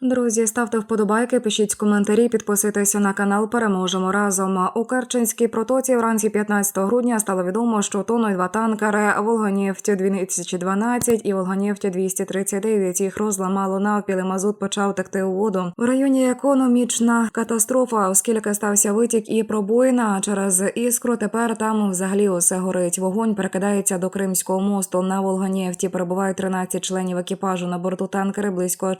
Друзі, ставте вподобайки, пишіть коментарі, підписуйтеся на канал. Переможемо разом. У Керченській протоці вранці 15 грудня стало відомо, що тонуть два танкери Волганефть 2012 і Волганефть 239. Їх розламало навпіл і мазут почав текти у воду. В районі економічна катастрофа, оскільки стався витік і пробоїна. Через іскру тепер там взагалі усе горить. Вогонь перекидається до Кримського мосту. На Волганефті перебувають 13 членів екіпажу. На борту танкери близько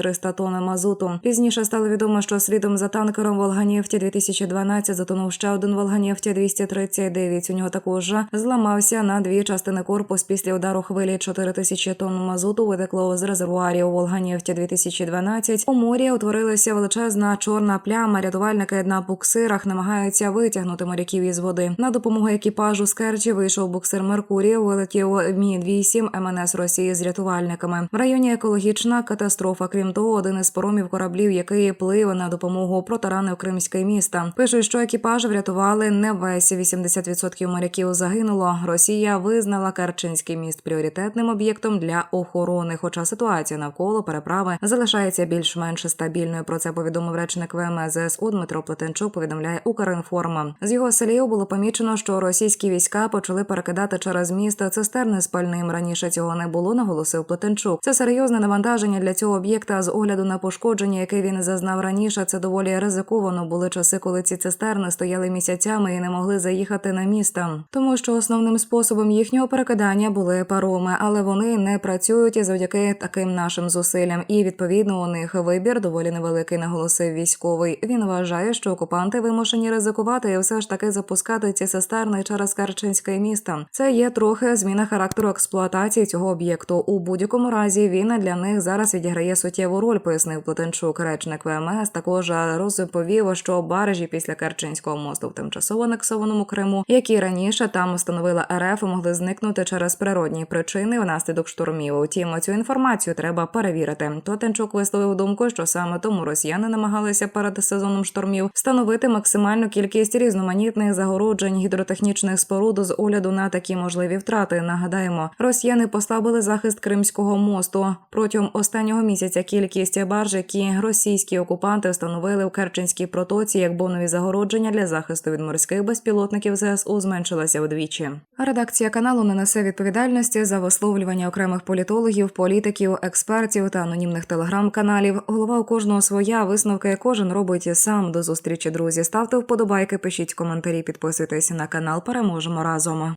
4300 тонн мазуту. Пізніше стало відомо, що слідом за танкером Волганефті 2012 затонув ще один Волганефті 239. У нього також зламався на дві частини корпус після удару хвилі 4000 тонн мазуту витекло з резервуарів Волганефті 2012. У морі утворилася величезна чорна пляма. Рятувальники на буксирах намагаються витягнути моряків із води. На допомогу екіпажу з Керчі вийшов буксир Меркурій. Вилетів Мі 8 МНС Росії з рятувальниками. В районі екологічна катастрофа. Крім того, один із поромів кораблів, який плив на допомогу протаранив кримське місто. Пишуть, що екіпаж врятували не весь 80% моряків загинуло. Росія визнала Керченський міст пріоритетним об'єктом для охорони. Хоча ситуація навколо переправи залишається більш-менш стабільною. Про це повідомив речник ВМЗСУ Дмитро Плетенчук. Повідомляє Укрінформа. З його слів було помічено, що російські війська почали перекидати через місто цистерни з пальним. Раніше цього не було, наголосив Плетенчук. Це серйозне навантаження для цього об'єкта з огляду на пошкодження, яке він зазнав раніше. Це доволі ризиковано. Були часи, коли ці цистерни стояли місяцями і не могли заїхати на місто, тому що основним способом їхнього перекидання були пароми, але вони не працюють завдяки таким нашим зусиллям. І відповідно у них вибір доволі невеликий, наголосив військовий. Він вважає, що окупанти вимушені ризикувати і все ж таки запускати ці цистерни через Керченське місто. Це є трохи зміна характеру експлуатації цього об'єкту. У будь-якому разі він для них зараз відіграє суттєву роль, пояснив Плетенчук. Речник ВМС також розповів, що баржі після Керченського мосту в тимчасово анексованому Криму, які раніше там встановила РФ, могли зникнути через природні причини внаслідок штурмів. Утім, цю інформацію треба перевірити. Плетенчук висловив думку, що саме тому росіяни намагалися перед сезоном штормів встановити максимальну кількість різноманітних загороджень гідротехнічних споруд з огляду на такі можливі втрати. Нагадаємо, росіяни послабили захист Кримського мосту протягом останнього місяця. Кількість барж, які російські окупанти встановили в Керченській протоці як бонові загородження для захисту від морських безпілотників ЗСУ зменшилася вдвічі. Редакція каналу не несе відповідальності за висловлювання окремих політологів, політиків, експертів та анонімних телеграм-каналів. Голова у кожного своя висновки кожен робить сам. До зустрічі, друзі. Ставте вподобайки, пишіть коментарі, підписуйтесь на канал. Переможемо разом.